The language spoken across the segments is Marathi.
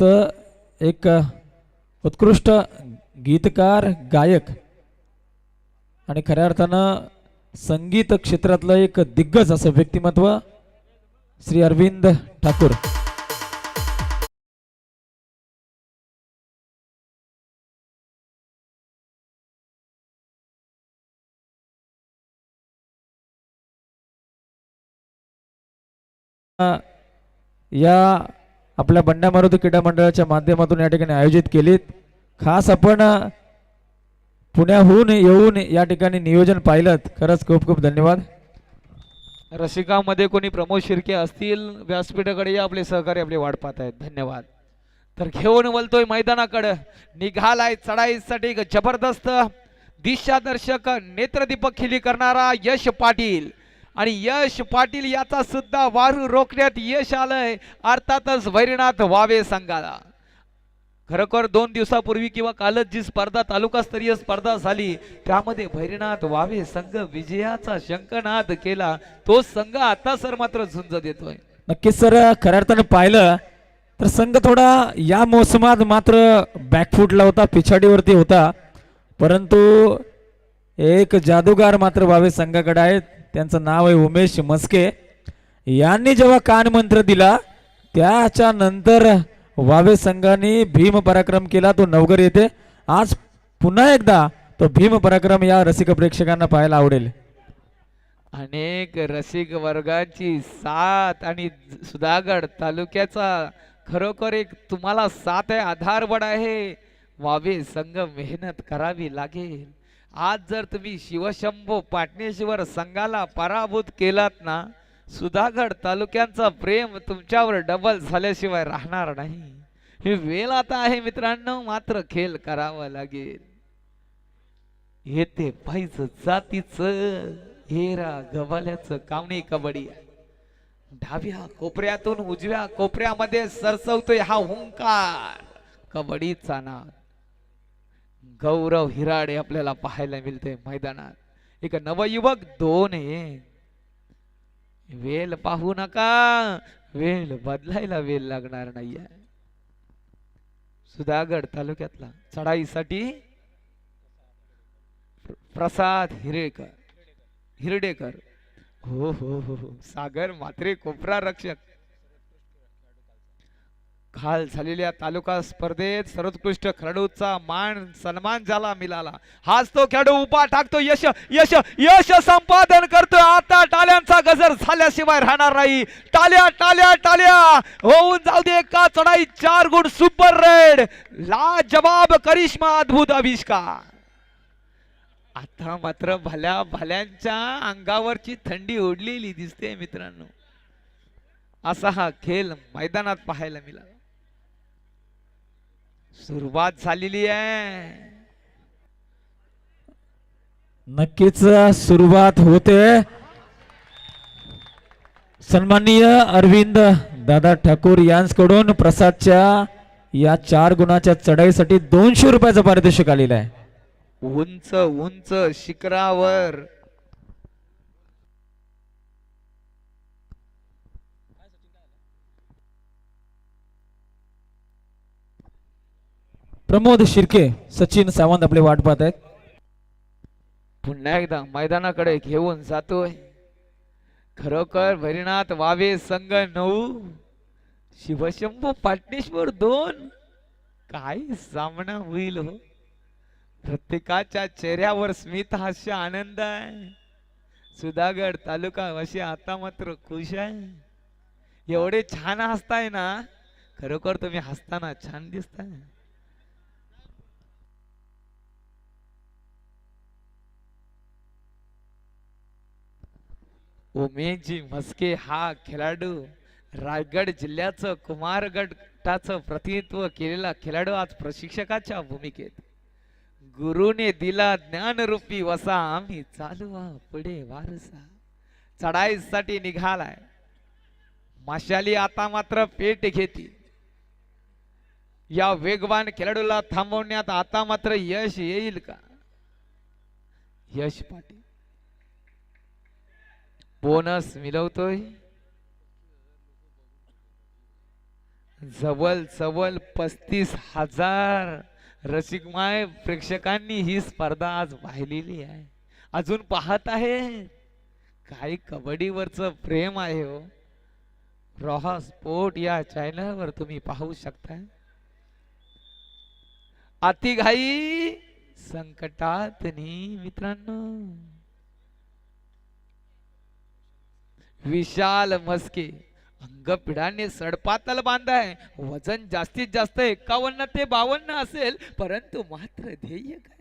जबरदस्त एक उत्कृष्ट गीतकार गायक आणि खऱ्या अर्थानं संगीत क्षेत्रातलं एक दिग्गज असं व्यक्तिमत्व श्री अरविंद ठाकूर. या आपल्या बंड्या मारुती क्रीडा मंडळाच्या माध्यमातून या ठिकाणी आयोजित केलीत. खास आपण पुण्याहून येऊन या ठिकाणी नियोजन पाहिलं खरंच खूप खूप धन्यवाद. रसिकामध्ये कोणी प्रमोद शिर्के असतील व्यासपीठाकडे या आपले सहकारी आपले वाट पाहत आहेत. धन्यवाद. तर घेऊन वलतोय मैदानाकडं. निघालाय चढाईसाठी जबरदस्त दिशादर्शक नेत्रदीपक खिली करणारा यश पाटील. आणि यश पाटील याचा सुद्धा वारू रोखण्यात यश आलंय. अर्थातच वैरीनाथ वावे संघाला. खरोखर दोन दिवसापूर्वी किंवा कालच जी स्पर्धा तालुकास्तरीय स्पर्धा झाली त्यामध्ये भैरनाथ वावे संघ विजयाचा शंकनाद केला. तो संघ आता सर मात्र झुंज देतोय. नक्कीच सर खऱ्या अर्थाने पाहिलं तर संघ थोडा या मोसमात मात्र बॅकफूटला होता पिछाडीवरती होता. परंतु एक जादूगार मात्र वावे संघाकडे आहेत. त्यांचं नाव आहे उमेश मस्के. यांनी जेव्हा कान मंत्र दिला त्याच्या नंतर वावे संघाने भीम पराक्रम केला तो नवगर येथे. आज पुन्हा एकदा तो भीम पराक्रम या रसिक प्रेक्षकांना पाहायला आवडेल. अनेक रसिक वर्गाची साथ आणि सुधागड तालुक्याचा खरोखर एक तुम्हाला साथ आहे आधारबळ आहे. वावे संघ मेहनत करावी लागेल. आज जर तुम्ही शिवशंभो पाटणेश्वर संघाला पराभूत केलात ना सुधागड तालुक्यांचा प्रेम तुमच्यावर डबल झाल्याशिवाय राहणार नाही. हे वेळ आता आहे मित्रांनो मात्र खेळ करावा लागेल. येते पाहिज जातीच हेरा गवाल्याचं कावणी कबड्डी. डाव्या कोपऱ्यातून उजव्या कोपऱ्यामध्ये सरसवतोय हा हुंकार. कबड्डीचा नाद. गौरव हिराडे आपल्याला पाहायला मिळते मैदानात. एक नवयुवक दोन आहे. वेल पाहू नका. वेल बदलायला वेल लागणार नाहीये. सुधागड तालुक्यातला चढाईसाठी प्रसाद हिरेकर. हिरडेकर. हो हो हो हो. सागर मात्रे कोपरा रक्षक. काल झालेल्या तालुका स्पर्धेत सर्वोत्कृष्ट खेळाडूचा मान सन्मान झाला मिळाला. हाच तो खेळाडू उभा टाकतो यश यश यश संपादन करतो आता टाळ्यांचा गजर झाल्याशिवाय राहणार नाही. टाल्या टाल्या टाल्या होऊन जाऊ दे एका चढाई चार गुण सुपर रेड. ला जवाब करिश्मा अद्भुत आविष्कार. आता मात्र भल्या भल्यांच्या अंगावरची थंडी ओढलेली दिसते मित्रांनो. असा हा खेळ मैदानात पाहायला मिळाला. सुरुवात झालेली आहे. नक्कीच सुरुवात होते. सन्माननीय अरविंद दादा ठाकूर यांच्याकडून प्रसादच्या या चार गुणाच्या चढाईसाठी दोनशे रुपयाचं पारितोषिक आलेलं आहे. उंच उंच शिखरावर प्रमोद शिर्के सचिन सावंत आपले वाट पाहत आहेत. पुन्हा एकदा मैदानाकडे घेऊन जातोय. खरोखर भैरीनाथ वावे संघ नऊ शिवशंभू पाटणेश्वर दोन. काय सामना होईल हो. प्रत्येकाच्या चेहऱ्यावर स्मित हास्य आनंद आहे. सुधागड तालुका असे आता मात्र खुश आहे. एवढे छान हसताय ना. खरोखर तुम्ही हसताना छान दिसताय. उमेजी म्हस्के हा खेळाडू रायगड जिल्ह्याचं कुमारगटाचं प्रतिनिधित्व केलेला खेळाडू आज प्रशिक्षकाच्या भूमिकेत. गुरुने दिला ज्ञानरूपी वसा आम्ही चालू पुढे वारसा. चढाईसाठी निघालाय. माशाली आता मात्र पेट घेती. या वेगवान खेळाडूला थांबवण्यात आता मात्र यश येईल का? यश पाटील. बोनस मिळवतोय? जवळ जवळ पस्तीस हजार. रसिकमाय प्रेक्षकांनी ही स्पर्धा आज पाहिलेली आहे. अजून पाहत आहे? काही कबड्डीवरच प्रेम आहे हो. रोहा स्पोर्ट या चॅनलवर तुम्ही पाहू शकता अतिघाई संकटात मित्रांनो. विशाल मस्के. अंगपिढाने सडपातल बांधाय. वजन जास्तीत जास्त एकावन्न ते बावन्न असेल परंतु मात्र ध्येय काय?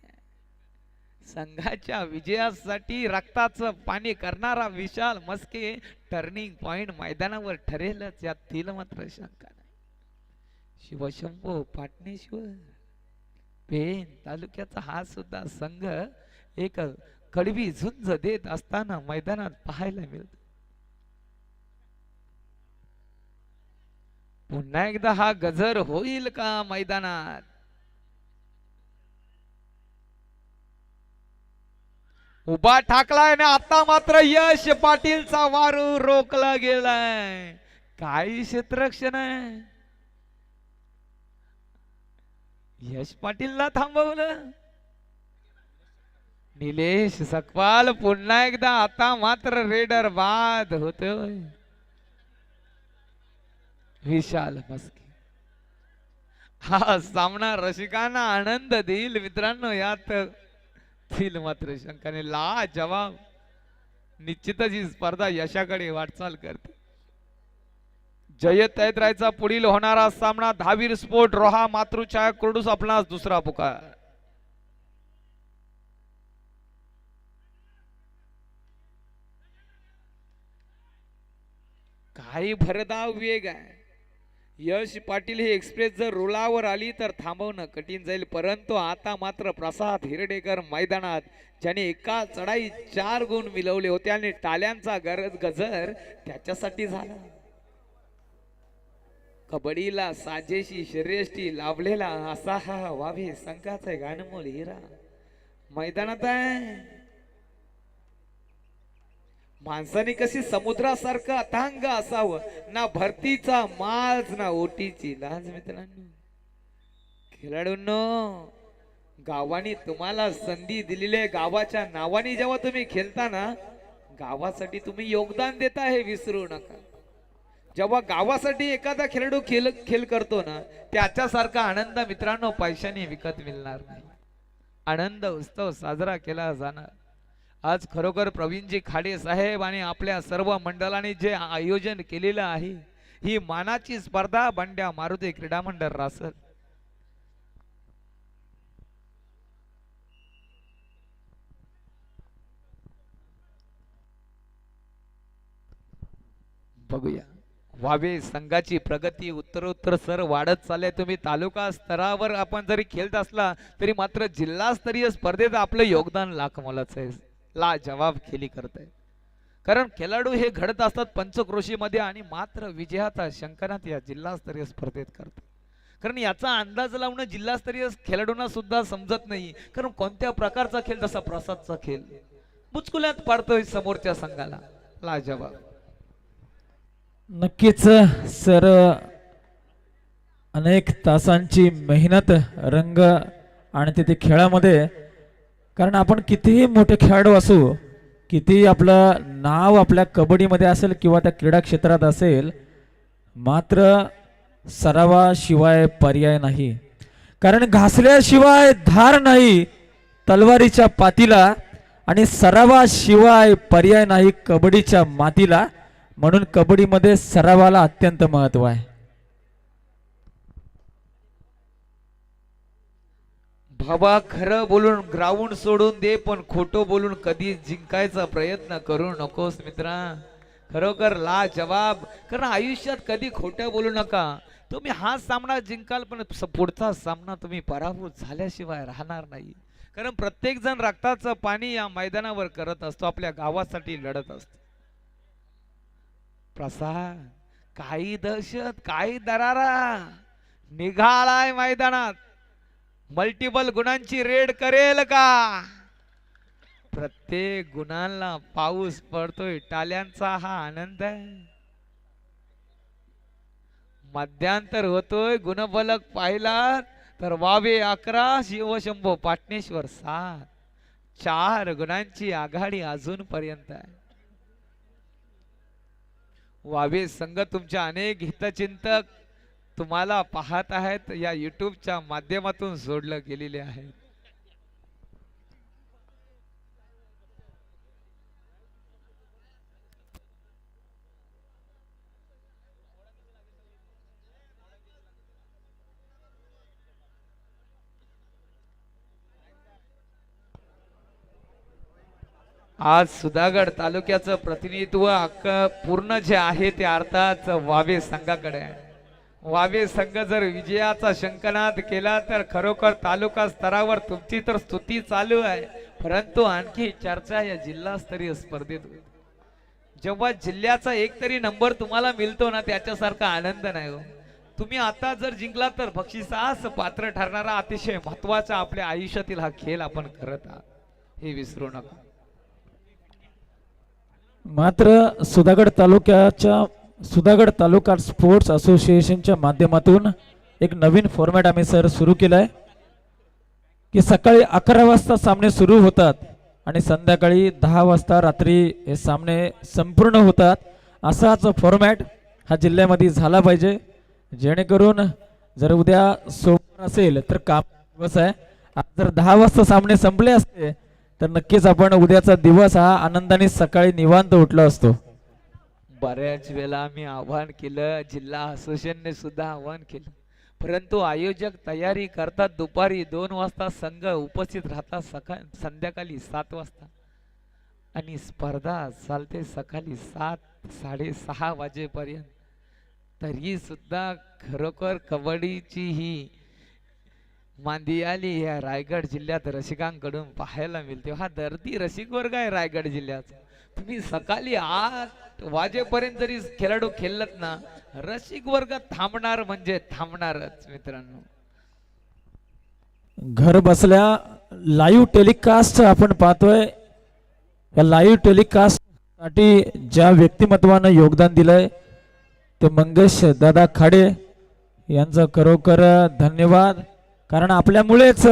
संघाच्या विजयासाठी रक्ताचं पाणी करणारा विशाल मस्के टर्निंग पॉइंट मैदानावर ठरेलच यातील मात्र शंका नाही. शिवशंभो पाटणेश्वर पेन तालुक्याचा हा सुद्धा संघ एक कडवी झुंज देत असताना मैदानात पाहायला मिळतो. पुन्हा एकदा हा गजर होईल का मैदानात? उभा ठाकलाय ना आता मात्र यश पाटीलचा वारू रोखला गेलाय. काही क्षेत्रक्षण आहे. यश पाटीलला थांबवलं. निलेश सकपाल पुन्हा एकदा आता मात्र रेडर बाद होतोय. विशाल मस्के हा सामना रसिकांना आनंद देईल. मित्रांनो यात देईल मात्र शंकाने ला जवाब निश्चितच ही स्पर्धा यशाकडे वाटचाल करते. जयत रायचा पुढील होणारा सामना धावीर स्पोर्ट रोहा मातृछाया कुर्डूस आपला दुसरा पुकार. काही भरधाव वेग आहे. यश पाटील ही एक्सप्रेस जर रुळावर आली तर थांबवणं कठीण जाईल परंतु आता मात्र प्रसाद हिरडेकर मैदानात ज्याने एका चढाई चार गुण मिळवले होते आणि टाल्यांचा गरज गजर त्याच्यासाठी झाला. कबड्डीला साजेशी श्रेष्ठी लाभलेला असा हा वावे संघाचा गाणमोल हिरा. मैदानात आहे. माणसाने कशी समुद्रासारखं अथांग असावं? ना भरतीचा माज ना ओटीची. लाज मित्रांनो खेळाडूंनो गावाने तुम्हाला संधी दिलेली आहे. गावाच्या नावाने जेव्हा तुम्ही खेळता ना गावासाठी तुम्ही योगदान देता हे विसरू नका. जेव्हा गावासाठी एखादा खेळाडू खेळ खेळ करतो ना त्याच्यासारखा आनंद मित्रांनो पैशाने विकत मिळणार नाही. आनंद उत्सव साजरा केला जाणार. आज खरोखर प्रवीणजी खाडे साहेब आणि आपल्या सर्व मंडळाने जे आयोजन केलेलं आहे ही मानाची स्पर्धा बंड्या मारुती क्रीडा मंडळ रासर बघूया. वावे संघाची प्रगती उत्तरोत्तर सर वाढत चालले. तुम्ही तालुका स्तरावर आपण जरी खेळत असला तरी मात्र जिल्हास्तरीय स्पर्धेत आपलं योगदान लाख मोलाचं आहे. ला जवाब खेळी करताय. कारण खेळाडू हे घडत असतात पंचक्रोशीमध्ये आणि मात्र विजयाचा शंकरनाथ या जिल्हास्तरीय स्पर्धेत करतात. कारण याचा अंदाज लावणं जिल्हास्तरीय खेळाडूंना सुद्धा समजत नाही. कारण कोणत्या प्रकारचा खेळ जसा प्रसादचा खेळ. बुचकुल्यात पाडतोय समोरच्या संघाला. लाजवाब नक्कीच सर अनेक तासांची मेहनत रंग आणि तिथे खेळामध्ये कारण आपण कितीही मोठे खेळाडू असू कितीही आपलं नाव आपल्या कबड्डीमध्ये असेल किंवा त्या क्रीडा क्षेत्रात असेल मात्र सरावाशिवाय पर्याय नाही. कारण घासल्याशिवाय धार नाही तलवारीच्या पातीला आणि सरावाशिवाय पर्याय नाही कबड्डीच्या मातीला. म्हणून कबड्डीमध्ये सरावाला अत्यंत महत्त्व आहे. बाबा खरं बोलून ग्राउंड सोडून दे पण खोटं बोलून कधी जिंकायचा प्रयत्न करू नकोस मित्रा. खरोखर ला जवाब कारण आयुष्यात कधी खोटं बोलू नका. तुम्ही हा सामना जिंकाल पण पुढचा सामना तुम्ही पराभूत झाल्याशिवाय राहणार नाही. कारण प्रत्येक जण रक्ताचं पाणी या मैदानावर करत असतो आपल्या गावासाठी लढत असतो. प्रसाद काही दहशत काही दरारा. निघालाय मैदानात. मल्टिपल गुणांची रेड करेल का? प्रत्येक गुणांना पाऊस पडतोय टाल्यांचा हा आनंद आहे. मध्यांतर होतोय गुणफलक पाहिला तर वावे अकरा शिवशंभो पाटणेश्वर सात. चार गुणांची आघाडी अजूनपर्यंत आहे. वावे संघ तुमच्या अनेक हितचिंतक तुम्हाला पाहत आहेत या युट्यूबच्या माध्यमातून जोडलं गेलेले आहे. आज सुधागड तालुक्याचं प्रतिनिधित्व पूर्ण जे आहे ते अर्थात वावे संघाकडे आहे. वावे संघ जर विजयाचा शंकनाद केला तर खरोखर तालुका स्तरावर तुमची तर स्तुती चालू आहे. परंतु आणखी चर्चा या जिल्हास्तरीय स्पर्धेत होईल. जेव्हा जिल्ह्याचा एक तरी नंबर तुम्हाला मिळतो ना त्याच्यासारखा आनंद नाही हो. तुम्ही आता जर जिंकला तर बक्षिसास पात्र ठरणारा अतिशय महत्त्वाचा आपल्या आयुष्यातील हा खेळ आपण करत आहात. हे विसरू नका. मात्र सुधागड तालुक्याच्या सुधागड तालुका स्पोर्ट्स असोसिएशनच्या माध्यमातून एक नवीन फॉर्मॅट आम्ही सर सुरू केलाय की सकाळी अकरा वाजता सामने सुरू होतात आणि संध्याकाळी दहा वाजता रात्री हे सामने संपूर्ण होतात. असाच फॉर्मॅट हा जिल्ह्यामध्ये झाला पाहिजे. जेणेकरून जर उद्या सोमवार असेल तर काम दिवस आहे. आज जर दहा वाजता सामने संपले असते तर नक्कीच आपण उद्याचा दिवस हा आनंदाने सकाळी निवांत उठलो असतो. बऱ्याच वेळा आम्ही आव्हान केलं जिल्हा असोसिएशनने सुद्धा आव्हान केलं. परंतु आयोजक तयारी करतात दुपारी दोन वाजता संघ उपस्थित राहतात सकाळ संध्याकाळी सात वाजता. आणि स्पर्धा चालते सकाळी सात साडेसहा वाजेपर्यंत. तरी सुद्धा खरोखर कबड्डीची ही मांदियाली या रायगड जिल्ह्यात रसिकांकडून पाहायला मिळते. हा दर्दी रसिक वर्ग आहे रायगड जिल्ह्याचा. तुम्ही सकाळी आठ वाजेपर्यंत जरी खेळाडू खेळलत ना रसिक वर्ग थांबणार म्हणजे थांबणारच मित्रांनो. घर बसल्या लाईव्ह टेलिकास्ट आपण पाहतोय. या लाईव्ह टेलिकास्टसाठी ज्या व्यक्तिमत्वानं योगदान दिलंय ते मंगेश दादा खाडे यांचं खरोखर धन्यवाद. कारण आपल्यामुळेच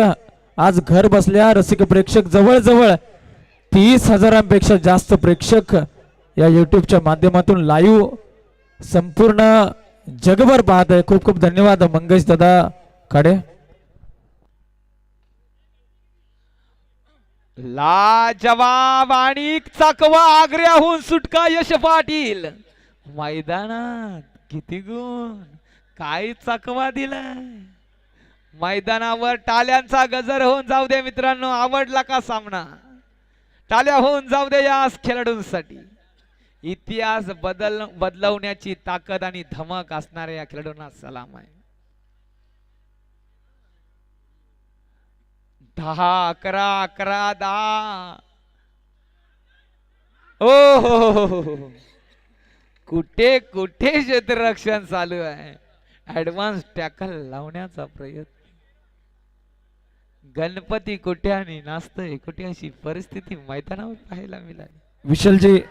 आज घर बसल्या रसिक प्रेक्षक जवळजवळ तीस हजारांपेक्षा जास्त प्रेक्षक या युट्यूबच्या माध्यमातून लाईव्ह संपूर्ण जगभर पाहत आहे. खूप खूप धन्यवाद. मंगेश दादा काडे. लाजवाब आणि चाकवा आग्र्याहून सुटका यश पाटील. मैदानात किती गुण. काय चाकवा दिलाय. मैदानावर टाळ्यांचा गजर होऊन जाऊ दे मित्रांनो. आवडला का सामना? टाल्या होऊन जाऊ दे या खेळाडूंसाठी. इतिहास बदल बदलवण्याची ताकद आणि धमक असणाऱ्या या खेळाडूंना सलाम आहे. दहा अकरा अकरा दहा. ओ हो, हो, हो, हो कुठे कुठे क्षेत्ररक्षण चालू आहे? ऍडव्हान्स टॅकल लावण्याचा प्रयत्न. गणपती कुठे आणि नाचतोय कुठे अशी परिस्थिती मैदानावर पाहायला मिळाली. विशालजी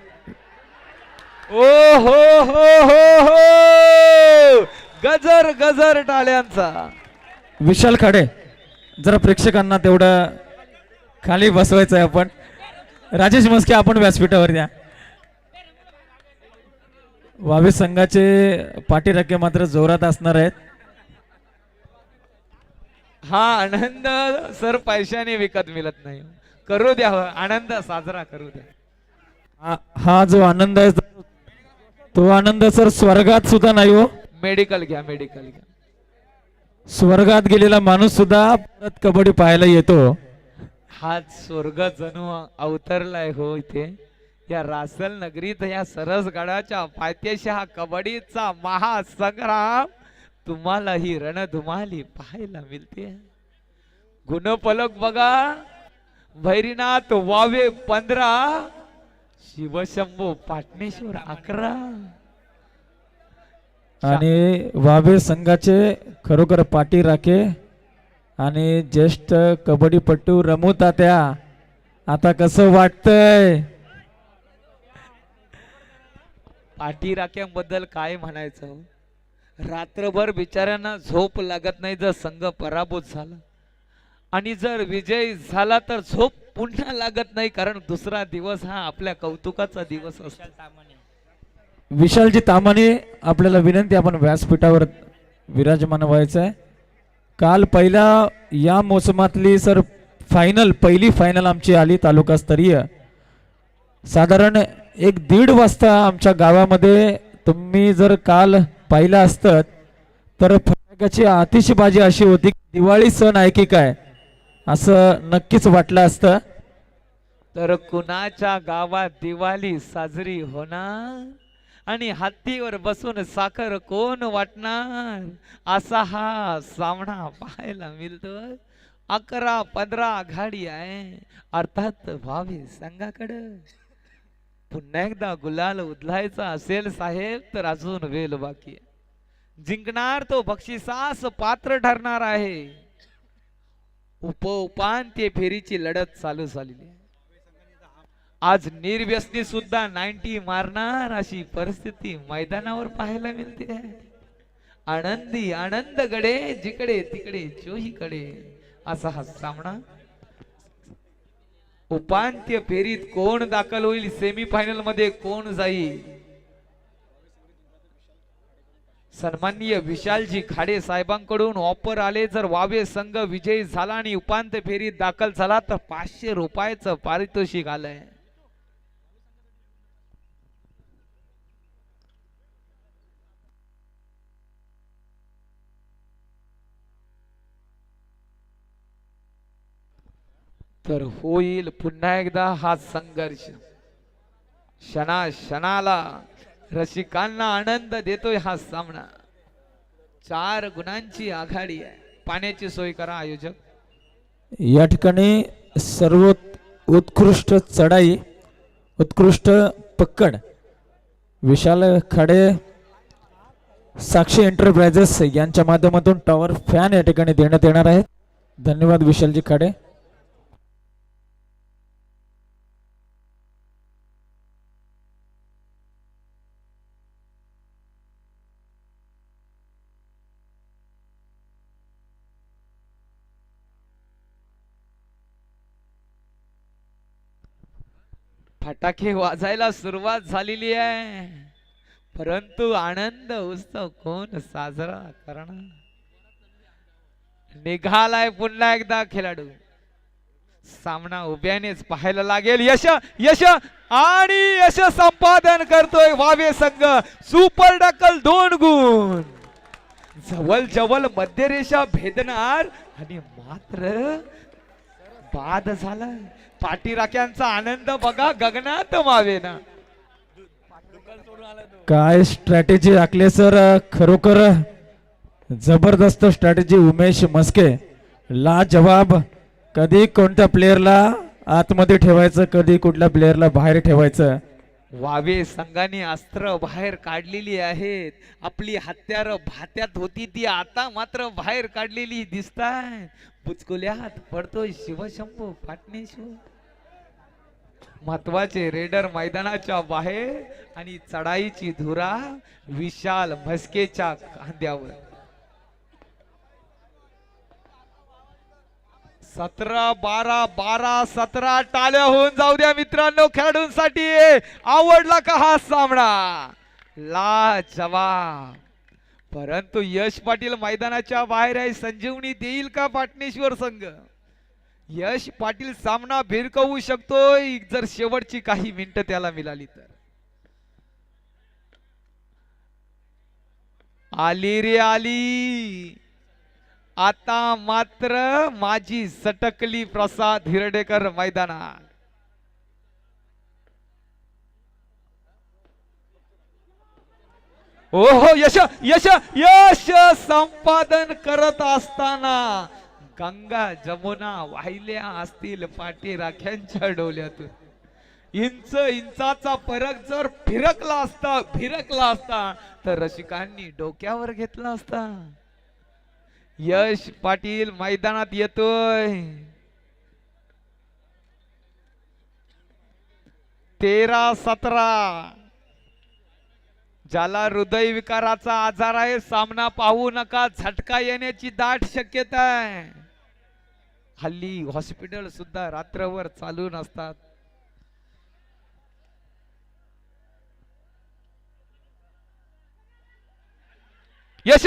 ओ हो हो हो. हो गजर गजर टाळ्यांचा. विशाल खाडे जरा प्रेक्षकांना तेवढं खाली बसवायचं आहे आपण. राजेश मस्के आपण व्यासपीठावर द्या वावे संघाचे पाठीराखे मात्र जोरात असणार आहेत. हा आनंद सर पैशाने विकत मिळत नाही. करू द्या हो, आनंद साजरा करू द्या. हा- हा जो आनंद आहे तो आनंद सर स्वर्गात सुद्धा नाही हो. मेडिकल घ्या मेडिकल घ्या. स्वर्गात गेलेला माणूस सुद्धा परत कबड्डी पाहायला येतो. हा स्वर्ग जणू अवतरलाय हो इथे. या रासल नगरीत या सरसगडाच्या पायथ्याशी हा कबड्डीचा महासंग्राम तुम्हाला ही रणधुमाली पाहायला मिळते. गुणपलक बघा. भैरीनाथ वावे पंधरा. शिवशंभू पाटणेश्वर अकरा. आणि वावे संघाचे खरोखर पाठी राखे आणि ज्येष्ठ कबड्डीपट्टू रमू तात्या. आता कसं वाटतंय? पाठी राख्यांबद्दल काय म्हणायचं? रात्रभर बिचाऱ्यांना झोप लागत नाही जर संघ पराभूत झाला. आणि जर विजय झाला तर झोप पुन्हा लागत नाही कारण दुसरा दिवस हा आपल्या कौतुकाचा दिवस असतो. विशालजी तामाने आपल्याला विनंती आपण व्यासपीठावर विराजमान व्हायचं आहे. काल पहिल्या या मोसमातली सर फायनल पहिली फायनल आमची आली तालुकास्तरीय. साधारण एक दीड वाजता आमच्या गावामध्ये तुम्ही जर काल पाहिलं असतं तर फटाक्याची आतिषबाजी अशी होती की दिवाळी सण आहे की काय? असं नक्कीच वाटलं असतं. तर कुणाच्या गावात दिवाळी साजरी होणार? आणि हत्तीवर बसून साखर कोण वाटणार? असा हा सामना पाहायला मिळतो. अकरा पंधरा आघाडी आहे. अर्थात भावी संघाकडं. पुन्हा एकदा गुलाल उधलायचा असेल साहेब तर अजून वेल बाकी जिंकणार तो बक्षिसास पात्र ठरणार आहे. उप उपांत्य फेरीची लढत चालू झालेली आहे. आज निर्व्यसनी सुद्धा नाईन्टी मारणार अशी परिस्थिती मैदानावर पाहायला मिळते. आनंदी आनंद गडे जिकडे तिकडे चोहीकडे असा हा सामना. उपांत्य फेरीत कोण दाखल होईल सेमी फायनलमध्ये कोण जाईल? सन्माननीय विशालजी खाडे साहेबांकडून ऑफर आले. जर वावे संघ विजयी झाला आणि उपांत्य फेरीत दाखल झाला तर पाचशे रुपयाचं पारितोषिक आलंय. तर होईल पुन्हा एकदा हा संघर्ष. क्षणा क्षणाला रसिकांना आनंद देतोय हा सामना. चार गुणांची आघाडी आहे. पाण्याची सोय करा आयोजक. या ठिकाणी सर्व उत्कृष्ट चढाई उत्कृष्ट पक्कड विशाल खडे साक्षी एंटरप्राइजेस यांच्या माध्यमातून टॉवर फॅन या ठिकाणी देण्यात येणार आहेत. धन्यवाद विशालजी खाडे. फटाके वाजायला सुरुवात झालेली आहे. परंतु आनंद उत्सव कोण साजरा करणार? निघालाय पुन्हा एकदा खेळाडू. सामना उभ्यानेच पाहायला लागेल. यश यश आणि यश संपादन करतोय वावे संघ. सुपर डकल दोन गुण. जवळ जवळ मध्यरेषा भेदणार आणि मात्र बाद झाला पाठीराख्यांचा आनंद बघा गगनात मावेना. काय स्ट्रॅटेजी आखली सर? खरोखर जबरदस्त स्ट्रॅटेजी उमेश मस्के. ला जवाब कधी कोणत्या प्लेअरला आतमध्ये ठेवायचं कधी कुठल्या प्लेअरला बाहेर ठेवायचं? वावे संघाने अस्त्र बाहेर काढलेली आहेत. आपली हत्यार भात्यात होती ती आता मात्र बाहेर काढलेली दिसताय बुचकुल्यात पडतोय शिवशंभू पाटणेश्वर महत्त्वाचे रेडर मैदानाच्या बाहेर आणि चढाईची धुरा विशाल म्हस्केच्या खांद्यावर. सतरा बारा बारा सतरा टाळ्या होऊन जाऊ द्या मित्रांनो खेळाडूंसाठी आवडला का हा सामना? ला जवाब परंतु यश पाटील मैदानाच्या बाहेर आहे संजीवनी देईल का पाटणेश्वर संघ? यश पाटील सामना भिरकवू शकतोय. जर शेवटची काही मिनिटं त्याला मिळाली तर. आली रे आली. आता मात्र माझी सटकली प्रसाद हिरडेकर मैदानात. ओहो यश यश यश संपादन करत असताना गंगा जमुना वाहिल्या असतील पाठी राख्यांच्या डोल्यातून इंच इंचाचा फरक जर फिरकला असता फिरकला असता तर रसिकांनी डोक्यावर घेतला असता. यश पाटील मैदानात येतोय. तेरा सतरा. ज्याला हृदय विकाराचा आजार आहे सामना पाहू नका झटका येण्याची दाट शक्यता आहे. हल्ली हॉस्पिटल सुद्धा रात्रभर चालू नसतात. यश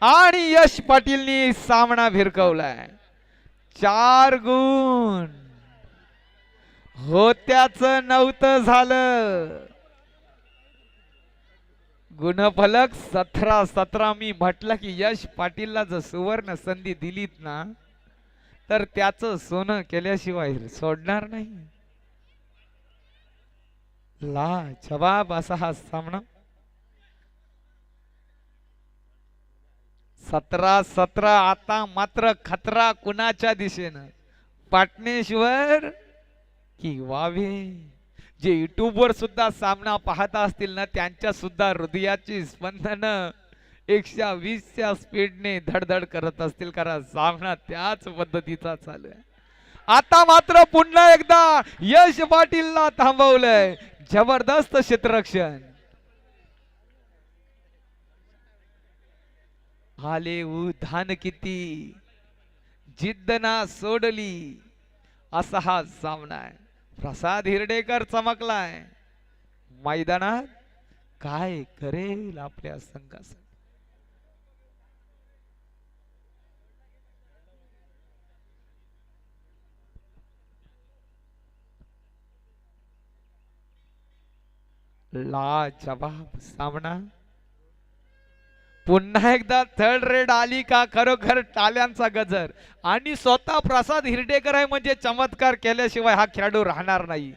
आणि यश पाटीलनी सामना भिरकवलाय. चार गुण. होत्याच नव्हतं झालं. गुणफलक सतरा सतरा. मी म्हटलं की यश पाटीलला जर सुवर्ण संधी दिलीत ना तर त्याच सोनं केल्याशिवाय सोडणार नाही. ला जवाब असा हा सामना. सतरा सतरा आता मात्र खतरा कुणाच्या दिशेनं? पाटणेश्वर की वावे? जे युट्यूबवर सुद्धा सामना पाहता असतील ना त्यांच्या सुद्धा हृदयाची स्पंदनं एकशे वीसच्या स्पीडने धडधड करत असतील कारण सामना त्याच पद्धतीचा चालू आहे. आता मात्र पुन्हा एकदा यश पाटीलला थांबवलंय. जबरदस्त क्षेत्ररक्षण. आले उधान किती. जिद्द ना सोडली. असा हा सामना आहे. प्रसाद हिरडेकर चमकलाय. मैदानात काय करेल आपल्या संघासाठी लाजवाब सामना पुन्हा एकदा थर्ड रेड आली का खरोखर टाल्यांचा गजर आणि स्वतः प्रसाद हिरडेकर आहे म्हणजे चमत्कार केल्याशिवाय हा खेळाडू राहणार नाही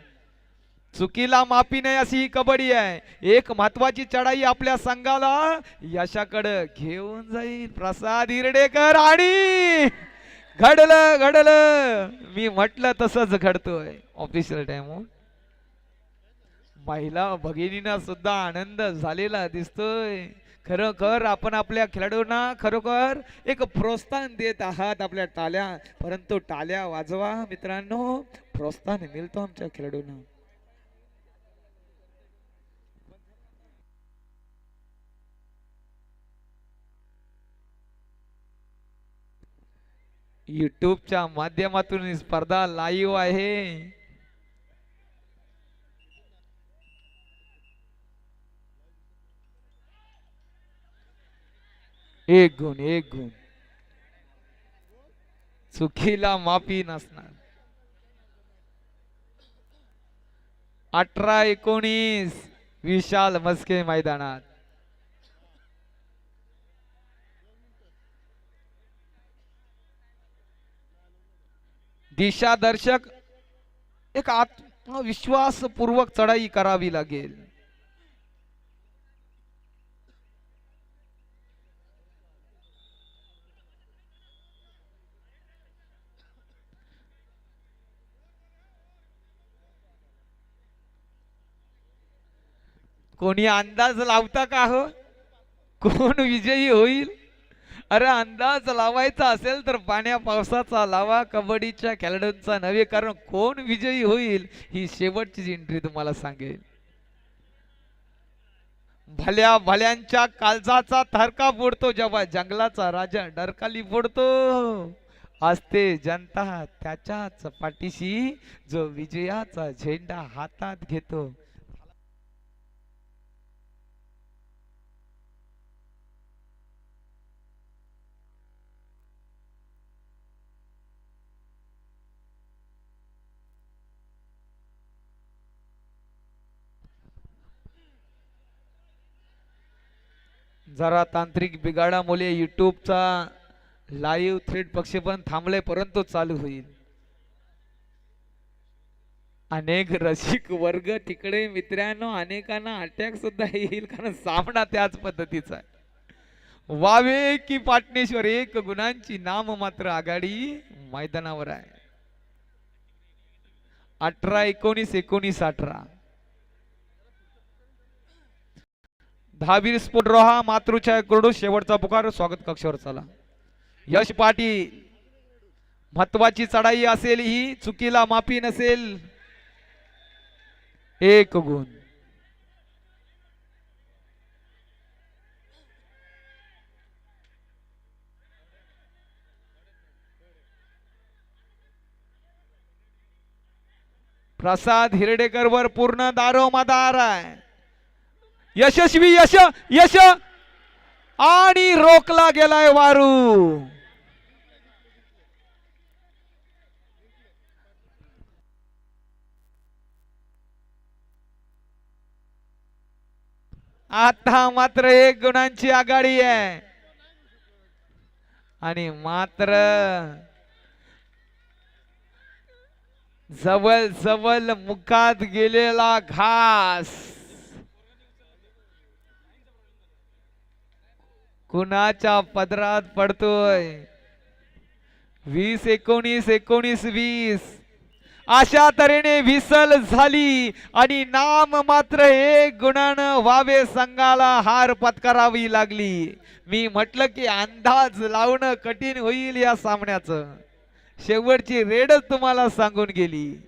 चुकीला माफी नाही अशी ही कबड्डी आहे एक महत्वाची चढाई आपल्या संघाला यशाकडं घेऊन जाईल प्रसाद हिरडेकर आणि घडलं घडलं मी म्हटलं तसंच घडतोय ऑफिशियल टाइम महिला भगिनींना सुद्धा आनंद झालेला दिसतोय. खरोखर आपण आपल्या खेळाडूंना खरोखर एक प्रोत्साहन देत आहात आपल्या टाल्या परंतु टाल्या वाजवा मित्रांनो प्रोत्साहन मिळतो आमच्या खेळाडूंना. युट्यूबच्या माध्यमातून स्पर्धा लाईव्ह आहे. एक गुण एक गुण चुकीला माफी नसणार. अठरा एकोणीस विशाल मस्के मैदानात. दिशादर्शक एक आत्मविश्वासपूर्वक चढाई करावी लागेल. कोणी अंदाज लावता का हो? कोण विजयी होईल? अरे अंदाज लावायचा असेल तर पाण्या पावसाचा लावा कबड्डीच्या खेळाडूंचा नव्हे कारण कोण विजयी होईल ही शेवटची एंट्री तुम्हाला सांगेल भल्या भल्यांच्या काळजाचा थरका फोडतो जेव्हा जंगलाचा राजा डरकाली फोडतो. असते जनता त्याच्याच पाठीशी जो विजयाचा झेंडा हातात घेतो. जरा तांत्रिक बिघाडामुळे युट्यूबचा लाईव्ह थ्रेड प्रक्षेपण थांबले परंतु चालू होईल. अनेक रसिक वर्ग तिकडे मित्रांनो अनेकांना अटॅक सुद्धा येईल कारण सामना त्याच पद्धतीचा आहे. वावे की पाटणेश्वर एक गुणांची नाम मात्र आघाडी मैदानावर आहे. अठरा एकोणीस एकोणीस अठरा. दहावीर स्फोट रोहा मातृच्या कोरडू शेवटचा पुकार. स्वागत कक्षावर चला यश पाटी महत्वाची चढाई असेल ही चुकीला माफी नसेल. एक गुण. प्रसाद हिरडेकर वर पूर्ण दारो मदार आहे. यशस्वी यश यश. आणि रोखला गेलाय वारू. आता मात्र एक गुणांची आघाडी आहे. आणि मात्र जवळ जवळ मुखात गेलेला घास. कुणाच्या पदरात पडतोय? वीस एकोणीस एकोणीस वीस. अशा तऱ्हेने विसल झाली आणि नाम मात्र एक गुणानं व्हावे संघाला हार पत्करावी लागली. मी म्हटलं की अंदाज लावणं कठीण होईल या सामन्याचं. शेवटची रेडच तुम्हाला सांगून गेली.